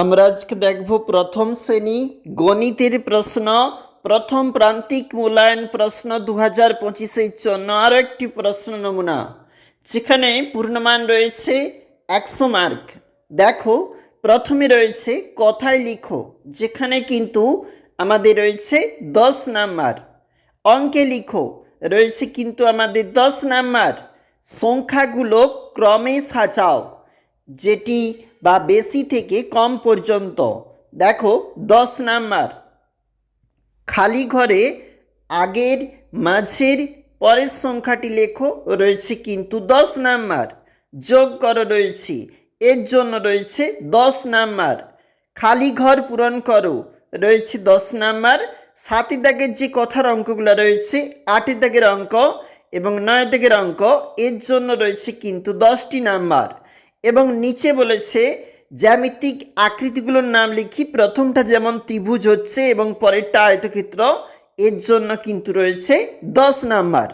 আমরা আজকে দেখব প্রথম শ্রেণি গণিতের প্রশ্ন, প্রথম প্রান্তিক মূল্যায়ন প্রশ্ন দু হাজার পঁচিশের জন্য আরও একটি প্রশ্ন নমুনা। যেখানে পূর্ণমান রয়েছে একশো মার্ক। দেখো, প্রথমে রয়েছে কথায় লিখো, যেখানে কিন্তু আমাদের রয়েছে দশ নাম্বার। অঙ্কে লিখো, রয়েছে কিন্তু আমাদের দশ নাম্বার। সংখ্যাগুলো ক্রমে সাজাও। যেটি বা বেশি থেকে কম পর্যন্ত। দেখো, দশ নাম্বার। খালি ঘরে আগের, মাঝের, পরের সংখ্যাটি লেখো, রয়েছে কিন্তু দশ নাম্বার। যোগ করো রয়েছে, এর জন্য রয়েছে দশ নাম্বার। খালি ঘর পূরণ করো, রয়েছে দশ নাম্বার। সাতের দাগের যে কথার অঙ্কগুলো রয়েছে, আটের দাগের অঙ্ক এবং নয় দাগের অঙ্ক, এর জন্য রয়েছে কিন্তু দশটি নাম্বার। এবং নিচে বলেছে, জ্যামিতিক আকৃতিগুলোর নাম লিখি, প্রথমটা যেমন ত্রিভুজ হচ্ছে এবং পরেরটা আয়তক্ষেত্র, এর জন্য কিন্তু রয়েছে দশ নাম্বার।